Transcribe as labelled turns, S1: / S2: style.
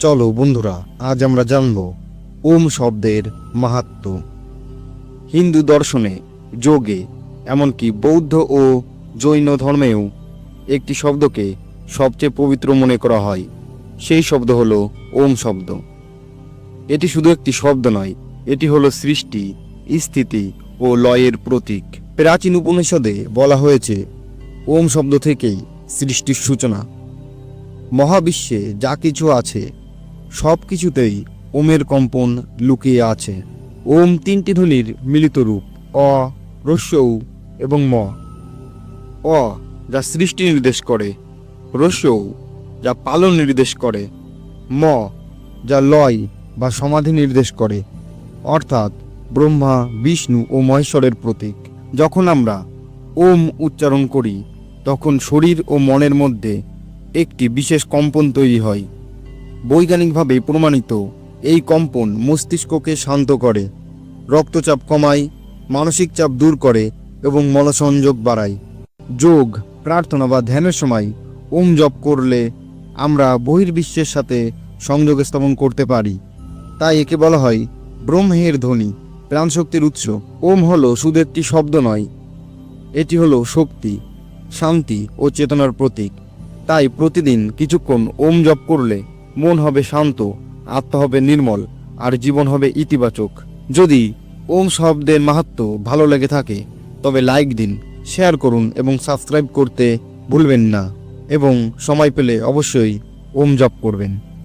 S1: চলো বন্ধুরা, আজ আমরা জানব ওম শব্দের মাহাত্ম। হিন্দু দর্শনে যোগে, এমনকি বৌদ্ধ ও জৈন ধর্মেও একটি শব্দকে সবচেয়ে পবিত্র মনে করা হয়। সেই শব্দ হলো ওম শব্দ। এটি শুধু একটি শব্দ নয়, এটি হলো সৃষ্টি, স্থিতি ও লয়ের প্রতীক। প্রাচীন উপনিষদে বলা হয়েছে, ওম শব্দ থেকেই সৃষ্টির সূচনা। মহাবিশ্বে যা কিছু আছে সব কিছুতেই ওমের কম্পন লুকিয়ে আছে। ওম তিনটি ধ্বনির মিলিত রূপ, অ, রস্যৌ এবং ম। অ, যা সৃষ্টি নির্দেশ করে, রস্যৌ, যা পালন নির্দেশ করে, ম, যা লয় বা সমাধি নির্দেশ করে, অর্থাৎ ব্রহ্মা, বিষ্ণু ও মহেশ্বরের প্রতীক। যখন আমরা ওম উচ্চারণ করি, তখন শরীর ও মনের মধ্যে একটি বিশেষ কম্পন তৈরি হয়। বৈজ্ঞানিকভাবে প্রমাণিত, এই কম্পন মস্তিষ্ককে শান্ত করে, রক্তচাপ কমায়, মানসিক চাপ দূর করে এবং মলসংযোগ বাড়ায়। যোগ, প্রার্থনা বা ধ্যানের সময় ওম জপ করলে আমরা বহির্বিশ্বের সাথে সংযোগ স্থাপন করতে পারি। তাই একে বলা হয় ব্রহ্মের ধ্বনি, প্রাণশক্তির উৎস। ওম হলো শুধু একটি শব্দ নয়, এটি হলো শক্তি, শান্তি ও চেতনার প্রতীক। তাই প্রতিদিন কিছুক্ষণ ওম জপ করলে মন হবে শান্ত, আত্মা হবে নির্মল, আর জীবন হবে ইতিবাচক। যদি ওম শব্দের মাহাত্ম ভালো লেগে থাকে, তবে লাইক দিন শেয়ার করুন এবং সাবস্ক্রাইব করতে ভুলবেন না। এবং সময় পেলে অবশ্যই ওম জপ করবেন।